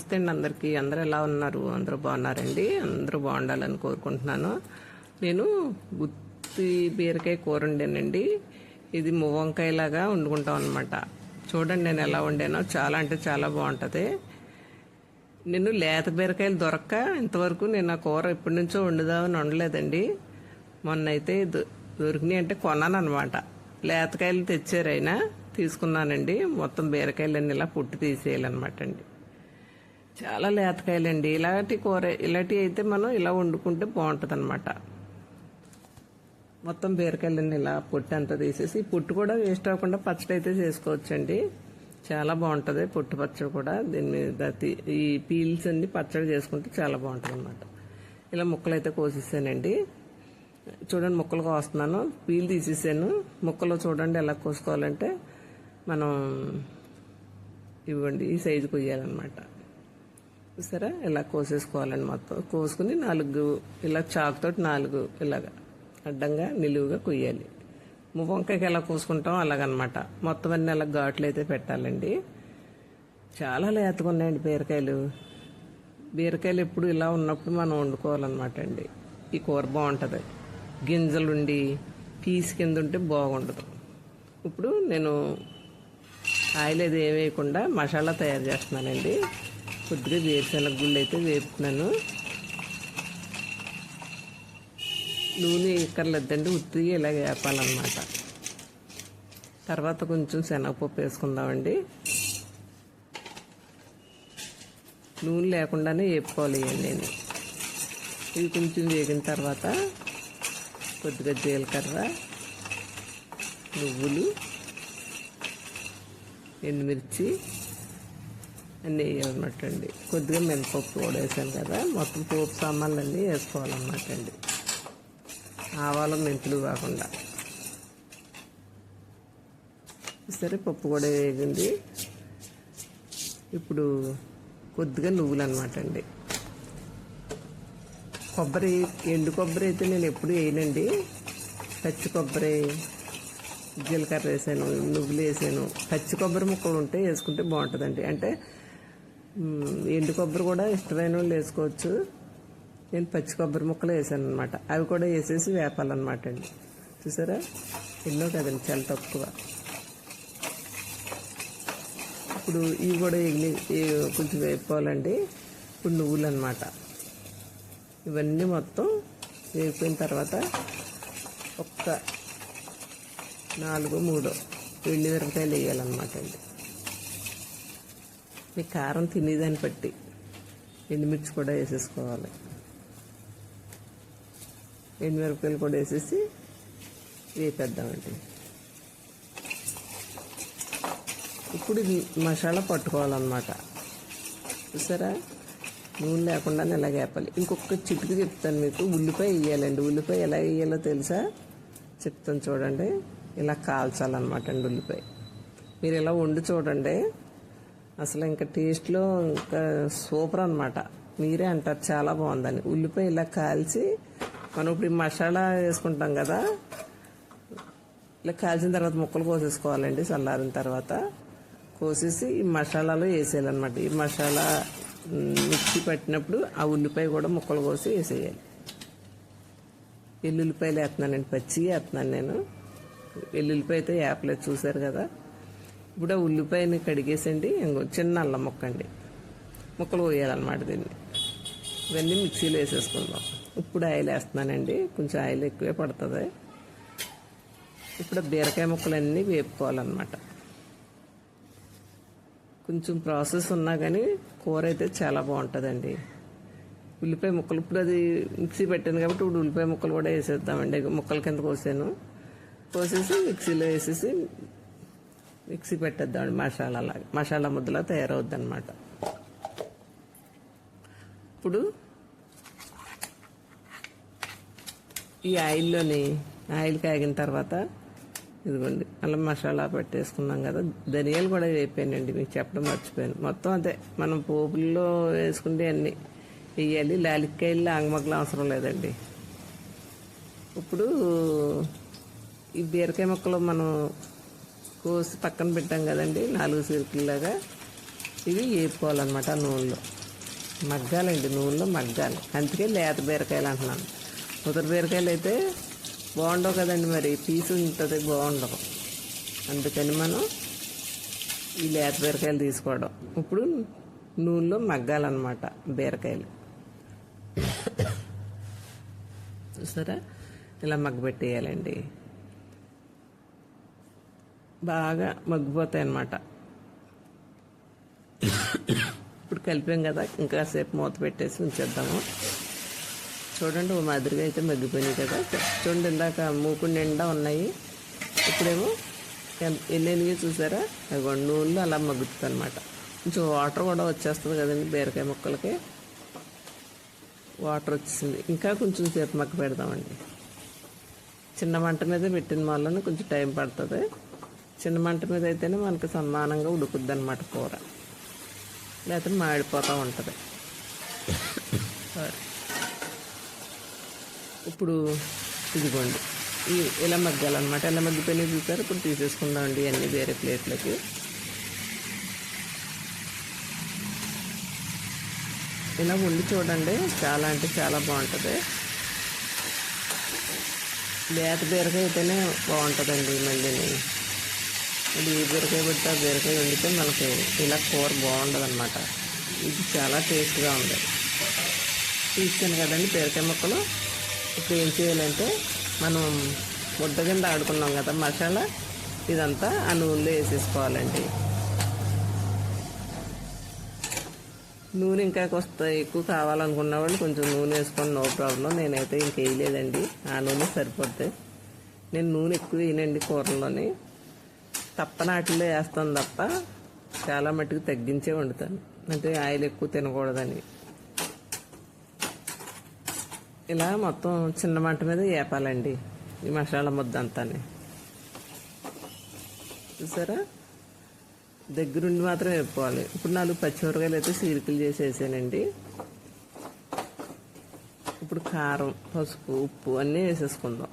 నమస్తే అండి అందరికీ. అందరూ ఎలా ఉన్నారు? అందరూ బాగున్నారండి? అందరూ బాగుండాలని కోరుకుంటున్నాను. నేను గుత్తి బీరకాయ కూర వండానండి. ఇది మువ్వంకాయలాగా వండుకుంటాం అనమాట చూడండి నేను ఎలా వండానో. చాలా అంటే చాలా బాగుంటుంది. నేను లేత బీరకాయలు దొరక్క. ఇంతవరకు నేను ఆ కూర ఎప్పటి నుంచో వండుదామని వండలేదండి. మొన్న అయితే దొ- దొరికినాయి అంటే కొన్నాను అనమాట లేతకాయలు తెచ్చారైనా తీసుకున్నానండి. మొత్తం బీరకాయలన్నీ ఇలా పుట్టి తీసేయాలన్నమాట అండి. చాలా లేతకాయలండి. ఇలాంటి కూర ఇలాంటివి అయితే మనం ఇలా వండుకుంటే బాగుంటుంది అనమాట మొత్తం బీరకాయలన్నీ ఇలా పొట్టు అంతా తీసేసి పొట్టు కూడా వేస్ట్ అవ్వకుండా పచ్చడి అయితే చేసుకోవచ్చండి. చాలా బాగుంటుంది పొట్టు పచ్చడి కూడా. దీని మీద ఈ పీల్స్ అన్ని పచ్చడి చేసుకుంటే చాలా బాగుంటుంది అనమాట ఇలా ముక్కలు అయితే కోసేసానండి. చూడండి ముక్కలు కోస్తున్నాను. పీల్ తీసేసాను. ముక్కలు చూడండి ఎలా కోసుకోవాలంటే మనం ఇవ్వండి ఈ సైజు కొయ్యాలన్నమాట. చూసారా? ఇలా కోసేసుకోవాలండి మొత్తం. కోసుకుని నాలుగు ఇలా చాకుతోటి నాలుగు ఇలాగా అడ్డంగా నిలువుగా కొయ్యాలి. వంకాయకి ఎలా కోసుకుంటాం అలాగనమాట. మొత్తం అన్ని అలా ఘాట్లు అయితే పెట్టాలండి. చాలా లేతగా ఉన్నాయండి బీరకాయలు. బీరకాయలు ఎప్పుడు ఇలా ఉన్నప్పుడు మనం వండుకోవాలన్నమాట అండి. ఈ కూర బాగుంటుంది. గింజలుండి పీస్ కింద ఉంటే బాగుండదు. ఇప్పుడు నేను ఆయిల్ అది ఏం వేయకుండా మసాలా తయారు చేస్తున్నానండి. కొద్దిగా వేరుశనగ గుళ్ళు అయితే వేపుతున్నాను. నూనె ఎక్కర్లేదండి ఉత్తిగా ఇలా వేపాలన్నమాట. తర్వాత కొంచెం శనగపప్పు వేసుకుందామండి. నూనె లేకుండానే వేపుకోవాలి నేను. ఇవి కొంచెం వేగిన తర్వాత కొద్దిగా జీలకర్ర నువ్వులు ఎండుమిర్చి అన్నీ వేయాలన్నమాట అండి. కొద్దిగా మినపప్పు కూడా వేసాను కదా. మొత్తం పోపు సామాన్లు అన్నీ వేసుకోవాలన్నమాట అండి. ఆవాలు మెంతులు కాకుండా. సరే పప్పు కూడా వేగింది. ఇప్పుడు కొద్దిగా నువ్వులు అనమాట అండి. కొబ్బరి ఎండు కొబ్బరి అయితే నేను ఎప్పుడు వేయనండి. పచ్చి కొబ్బరి జీలకర్ర వేసాను నువ్వులు వేసాను. పచ్చి కొబ్బరి ముక్కలు ఉంటే వేసుకుంటే బాగుంటుందండి. అంటే ఎండు కొబ్బరి కూడా ఇష్టమైన వాళ్ళు వేసుకోవచ్చు. నేను పచ్చి కొబ్బరి ముక్కలు వేసాను అనమాట అవి కూడా వేసేసి వేపాలన్నమాట అండి. చూసారా? ఎన్నో కదండి చాలా తక్కువ. ఇప్పుడు ఇవి కూడా ఎగిలి కొంచెం వేపుకోవాలండి. ఇప్పుడు నువ్వులు అనమాట ఇవన్నీ మొత్తం వేగిపోయిన తర్వాత ఒక్క నాలుగు మూడు ఎండు మిరపకాయలు వేయాలన్నమాట అండి. మీ కారం తినేదాన్ని బట్టి ఎండుమిర్చి కూడా వేసేసుకోవాలి. ఎండుమిరపకాయలు కూడా వేసేసి వేపేద్దామండి. ఇప్పుడు ఇది మసాలా పట్టుకోవాలన్నమాట. చూసారా? నూనె లేకుండానే ఎలా వేపాలి. ఇంకొక చిటికి చెప్తాను మీకు. ఉల్లిపాయ వేయాలండి. ఉల్లిపాయ ఎలా వేయాలో తెలుసా? చెప్తాను చూడండి. ఇలా కాల్చాలన్నమాట అండి ఉల్లిపాయ. మీరు ఇలా వండి చూడండి. అసలు ఇంకా టేస్ట్లో ఇంకా సూపర్ అనమాట మీరే అంటారు చాలా బాగుందని. ఉల్లిపాయ ఇలా కాల్చి మనం ఇప్పుడు ఈ మసాలా వేసుకుంటాం కదా ఇలా కాల్చిన తర్వాత ముక్కలు కోసేసుకోవాలండి చల్లారిన తర్వాత. కోసేసి ఈ మసాలాలో వేసేయాలన్నమాట. ఈ మసాలా మిక్సీ పట్టినప్పుడు ఆ ఉల్లిపాయ కూడా ముక్కలు కోసి వేసేయాలి. ఎల్లుల్లిపాయలు వేస్తున్నానండి పచ్చి వేస్తున్నాను నేను. ఎల్లుల్లిపాయ అయితే వేపలేదు చూసారు కదా. ఇప్పుడు ఆ ఉల్లిపాయని కడిగేసండి ఇంకో చిన్న అల్లం ముక్క అండి. ముక్కలు పోయాలన్నమాట దీన్ని. ఇవన్నీ మిక్సీలో వేసేసుకుందాం. ఇప్పుడు ఆయిల్ వేస్తున్నానండి. కొంచెం ఆయిల్ ఎక్కువే పడుతుంది. ఇప్పుడు బీరకాయ ముక్కలన్నీ వేపుకోవాలన్నమాట. కొంచెం ప్రాసెస్ ఉన్నా కానీ కూర అయితే చాలా బాగుంటుందండి. ఉల్లిపాయ ముక్కలు ఇప్పుడు అది మిక్సీ పెట్టాను కాబట్టి ఇప్పుడు ఉల్లిపాయ ముక్కలు కూడా వేసేద్దామండి. ముక్కల కింద కోసాను. కోసేసి మిక్సీలో వేసేసి మిక్సీ పెట్టేద్దామండి. మసాలా లాగా. మసాలా ముద్దలా తయారవుద్ది అనమాట ఇప్పుడు ఈ ఆయిల్లోని ఆయిల్ కాగిన తర్వాత ఇదిగోండి అల్లం మసాలా పెట్టేసుకున్నాం కదా. ధనియాలు కూడా వేపానండి మీకు చెప్పడం మర్చిపోయాను. మొత్తం అదే మనం పోపుల్లో వేసుకుంటే అన్నీ వేయాలి. లాలిక్కాయలు ఆంగమగ్గలు అవసరం లేదండి. ఇప్పుడు ఈ బీరకాయ ముక్కలు మనం కోసి పక్కన పెట్టాం కదండి నాలుగు సిరుకుల్లాగా ఇవి వేపుకోవాలన్నమాట నూనెలో మగ్గాలండి నూనెలో మగ్గాలి. అందుకే లేత బీరకాయలు అంటున్నాను. ఉదర బీరకాయలు అయితే బాగుండవు కదండి మరి పీసు ఉంటుంది బాగుండవు. అందుకని మనం ఈ లేత బీరకాయలు తీసుకోవడం. ఇప్పుడు నూనెలో మగ్గాలన్నమాట బీరకాయలు. చూసారా? ఇలా మగ్గబెట్టేయాలండి బాగా మగ్గిపోతాయి అన్నమాట ఇప్పుడు కలిపాం కదా ఇంకా సేపు మూత పెట్టేసి ఉంచేద్దాము. చూడండి ఓ మాదిరిగా అయితే మగ్గిపోయినాయి కదా. చూడండి ఇందాక మూకుడు నిండా ఉన్నాయి. ఇప్పుడేమో ఎన్- చూసారా? అవి నూనెలు అలా మగ్గుతుంది అనమాట కొంచెం వాటర్ కూడా వచ్చేస్తుంది కదండి బీరకాయ ముక్కలకి. వాటర్ వచ్చేసింది. ఇంకా కొంచెం సేపు మగ్గ పెడదామండి. చిన్న మంట మీద పెట్టిన వాళ్ళని కొంచెం టైం పడుతుంది. చిన్న మంట మీద అయితేనే మనకి సమానంగా ఉడుకుద్ది అనమాట కూర. లేకపోతే మాడిపోతూ ఉంటుంది. సరే. ఇప్పుడు ఇదిగోండి. ఈ ఇలా మగ్గాలన్నమాట. ఇలా మగ్గిపోయినవి చూసారు? ఇప్పుడు తీసేసుకుందామండి అన్నీ వేరే ప్లేట్లకి. ఇలా ఉండి చూడండి. చాలా అంటే చాలా బాగుంటుంది. లేత బీరకాయ అయితేనే బాగుంటుందండి మళ్ళీ ఇది ఏ బీరకాయ పెడితే ఆ బీరకాయ వండితే మనకి ఇలా కూర బాగుండదు అనమాట ఇది చాలా టేస్ట్గా ఉంది. తీసుకుని కదండి బీరకాయ ముక్కలు. ఇప్పుడు ఏం చేయాలంటే మనం ముద్ద కింద ఆడుకున్నాం కదా మసాలా ఇదంతా ఆ నూనెలో వేసేసుకోవాలండి. నూనె ఇంకా కొంత ఎక్కువ కావాలనుకున్న వాళ్ళు కొంచెం నూనె వేసుకోండి నో ప్రాబ్లం. నేనైతే ఇంకేయలేదండి ఆ నూనె సరిపోద్ది. నేను నూనె ఎక్కువ వేయనండి కూరలోని తప్పనాటిలో వేస్తాను తప్ప చాలా మట్టుకు తగ్గించే వండుతాను. అంటే ఆయిల్ ఎక్కువ తినకూడదని. ఇలా మొత్తం చిన్న మంట మీద వేపాలండి ఈ మసాలా ముద్ద అంతాని. చూసారా? దగ్గరుండి మాత్రం వేపుకోవాలి. ఇప్పుడు నాలుగు పచ్చిమిరకాయలు అయితే సీరికలు చేసి వేసానండి ఇప్పుడు కారం పసుపు ఉప్పు అన్నీ వేసేసుకుందాం.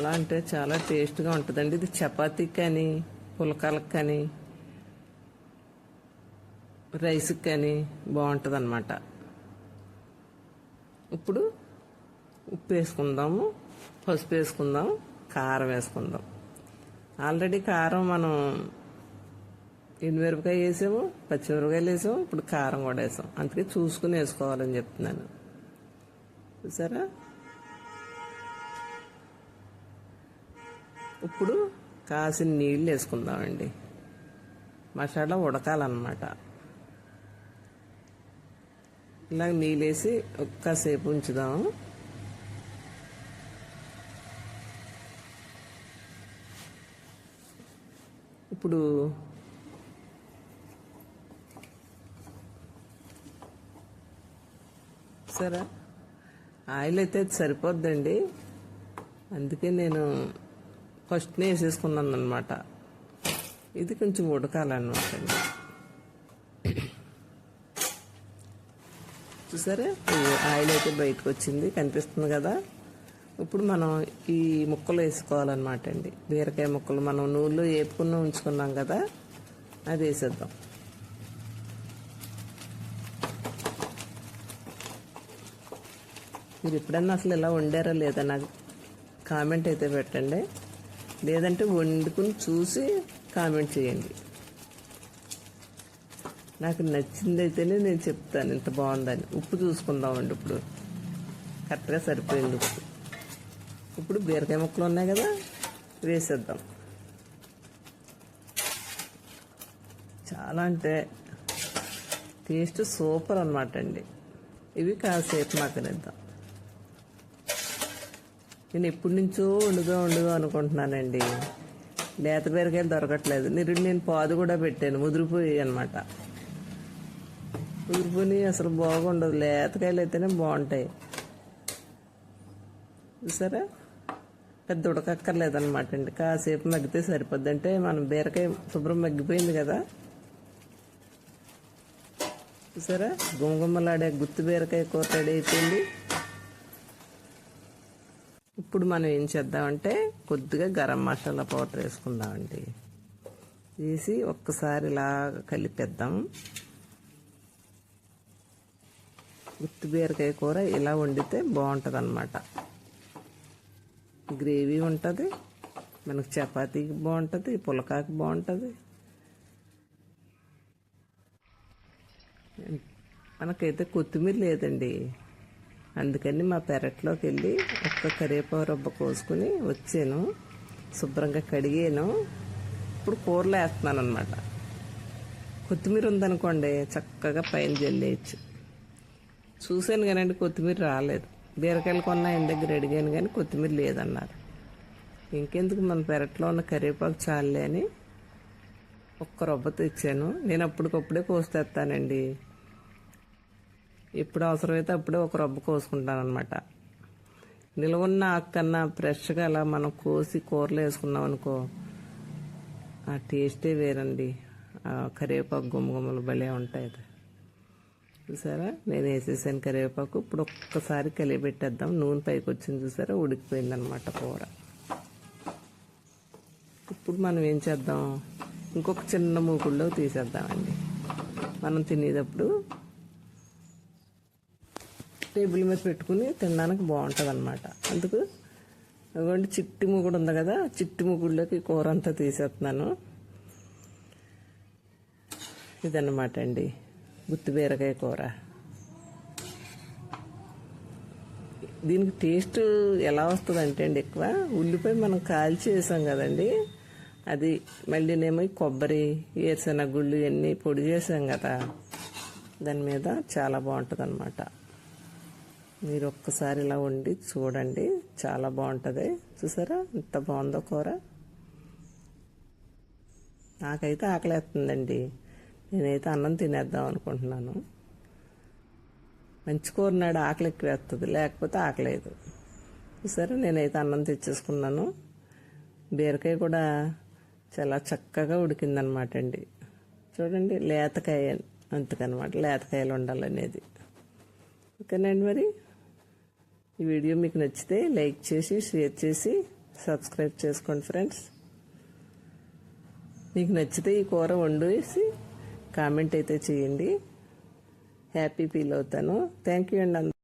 చాలా అంటే చాలా టేస్ట్గా ఉంటుందండి. ఇది చపాతీకి కానీ పులకాలకు కానీ రైస్కి కానీ బాగుంటుంది అనమాట ఇప్పుడు ఉప్పు వేసుకుందాము పసుపు వేసుకుందాం కారం వేసుకుందాం. ఆల్రెడీ కారం మనం ఎండుమిరపకాయ వేసాము పచ్చిమిరపకాయలు వేసాము ఇప్పుడు కారం కూడా వేసాం. అందుకే చూసుకుని వేసుకోవాలని చెప్తున్నాను. చూసారా? ఇప్పుడు కాసిన నీళ్ళు వేసుకుందామండి. మసాలా ఉడకాలన్నమాట. ఇలా నీళ్ళు వేసి ఒక్కసేపు ఉంచుదాము. ఇప్పుడు సరే. ఆయిల్ అయితే అది సరిపోద్దండి. అందుకే నేను ఫస్ట్నే వేసేసుకున్నాను అనమాట ఇది కొంచెం ఉడకాలన్నమాట. అండి చూసారా ఆయిల్ అయితే బయటకు వచ్చింది కనిపిస్తుంది కదా? ఇప్పుడు మనం ఈ ముక్కలు వేసుకోవాలన్నమాట అండి. బీరకాయ ముక్కలు మనం నూనెలో వేపుకున్న ఉంచుకున్నాం కదా? అది వేసేద్దాం. మీరు ఎప్పుడన్నా అసలు ఇలా వండారా లేదా నాకు కామెంట్ అయితే పెట్టండి. లేదంటే వండుకుని చూసి కామెంట్ చేయండి. నాకు నచ్చింది అయితేనే నేను చెప్తాను ఇంత బాగుందని. ఉప్పు చూసుకుందామండి ఇప్పుడు. కరెక్ట్గా సరిపోయింది ఉప్పు. ఇప్పుడు బీరకాయ ముక్కలు ఉన్నాయి కదా వేసేద్దాం. చాలా అంటే టేస్ట్ సూపర్ అనమాట అండి. ఇవి కాసేపు మగ్గనిద్దాం నేను ఎప్పటి నుంచో వండుగా వండుగా అనుకుంటున్నానండి. లేత బీరకాయలు దొరకట్లేదు. నేను నేను పాదు కూడా పెట్టాను. ముదిరిపోయి అనమాట ముదిరిపోయి అసలు బాగుండదు లేతకాయలు అయితేనే బాగుంటాయి. చూసారా? పెద్ద ఉడకక్కర్లేదన్నమాట అండి. కాసేపు మగ్గితే సరిపోద్ది. అంటే మనం బీరకాయ శుభ్రం మగ్గిపోయింది కదా? చూసారా? గుమగుమలాడే గుత్తి బీరకాయ కూర రెడీ అయిపోయింది. ఇప్పుడు మనం ఏం చేద్దామంటే కొద్దిగా గరం మసాలా పౌడర్ వేసుకుందామండి. వేసి ఒక్కసారి ఇలా కలిపేద్దాం. గుత్తి బీరకాయ కూర ఇలా వండితే బాగుంటుంది అనమాట గ్రేవీ ఉంటుంది మనకు చపాతీకి బాగుంటుంది పులకాకి బాగుంటుంది. మనకైతే కొత్తిమీర లేదండి. అందుకని మా పెరట్లోకి వెళ్ళి ఒక్క కరివేపాకు రొబ్బ కోసుకుని వచ్చాను. శుభ్రంగా కడిగాను. ఇప్పుడు కూరలు వేస్తున్నాను అనమాట కొత్తిమీర ఉందనుకోండి చక్కగా పైన జల్లేయచ్చు. చూశాను కానండి కొత్తిమీర రాలేదు. బీరకాయలు కొన్న ఆయన దగ్గర అడిగాను కానీ కొత్తిమీర లేదన్నారు. ఇంకెందుకు మన పెరట్లో ఉన్న కరివేపాకు చాలే అని ఒక్క రొబ్బ తెచ్చాను. నేను అప్పటికప్పుడే కోసేస్తానండి ఎప్పుడు అవసరమైతే అప్పుడే ఒక రొబ్బ కోసుకుంటాను అనమాట నిలవున్న కన్నా ఫ్రెష్గా అలా మనం కోసి కూరలో వేసుకున్నాం అనుకో ఆ టేస్టే వేరండి. ఆ కరివేపాకు గుమ్మగుమ్మలు భలే ఉంటాయి అది. చూసారా? నేను వేసేసాను కరివేపాకు. ఇప్పుడు ఒక్కసారి కలిపెట్టేద్దాం. నూనె పైకి వచ్చింది చూసారా? ఉడికిపోయింది అనమాట కూర. ఇప్పుడు మనం ఏం చేద్దాం? ఇంకొక చిన్న మూకుల్లో తీసేద్దామండి. మనం తినేటప్పుడు టేబుల్ మీద పెట్టుకుని తినడానికి బాగుంటుంది అనమాట అందుకు అదిగోండి చిట్టి ముగ్గుడు ఉంది కదా చిట్టి మూగుడులోకి కూర అంతా తీసేస్తున్నాను. ఇదన్నమాట అండి గుత్తి బీరకాయ కూర. దీనికి టేస్ట్ ఎలా వస్తుంది అంటే అండి ఎక్కువ ఉల్లిపాయ మనం కాల్చి వేసాం కదండి అది మళ్ళీనేమో నేమో కొబ్బరి ఏరుశనగ గుళ్ళు ఇవన్నీ పొడి చేసాం కదా దాని మీద చాలా బాగుంటుంది అనమాట మీరు ఒక్కసారి ఇలా వండి చూడండి. చాలా బాగుంటుంది. చూసారా? ఎంత బాగుందో కూర. నాకైతే ఆకలేస్తుందండి. నేనైతే అన్నం తినేద్దాం అనుకుంటున్నాను. మంచి కూర నాడు ఆకలి ఎక్కువ వేస్తుంది లేకపోతే ఆకలేదు. చూసారా? నేనైతే అన్నం తెచ్చేసుకున్నాను. బీరకాయ కూడా చాలా చక్కగా ఉడికిందనమాట అండి. చూడండి లేతకాయ అంతకనమాట. లేతకాయలు ఉండాలనేది. ఓకేనండి మరి? ఈ వీడియో మీకు నచ్చితే లైక్ చేసి షేర్ చేసి సబ్స్క్రైబ్ చేసుకోండి ఫ్రెండ్స్. మీకు నచ్చితే ఈ కూర వండేసి కామెంట్ అయితే చేయండి. హ్యాపీ ఫీల్ అవుతాను. థ్యాంక్ యూ అండి